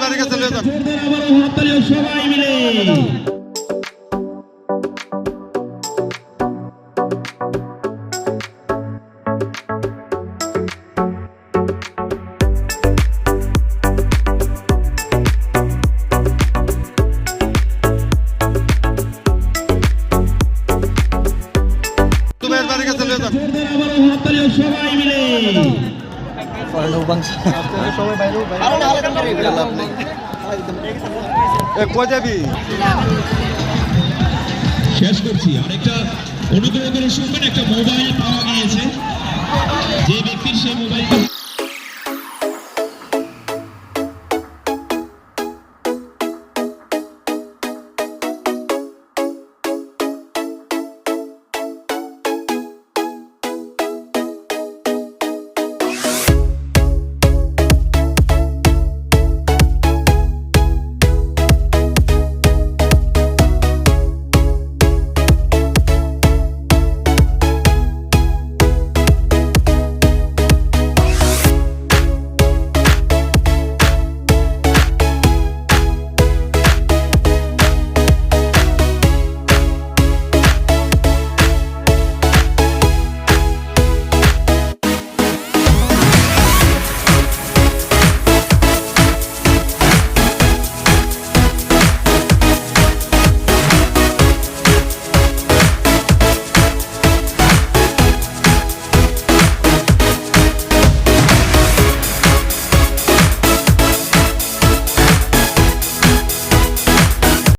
বাড়ি কাছে লয়ে যান। সবাই মিলে। সবাই মিলে। শেষ করছি। আরেকটা অনুগ্রহ করে শুনবেন একটা মোবাইল পাওয়া গিয়েছে। যে ব্যক্তির সেই মোবাইল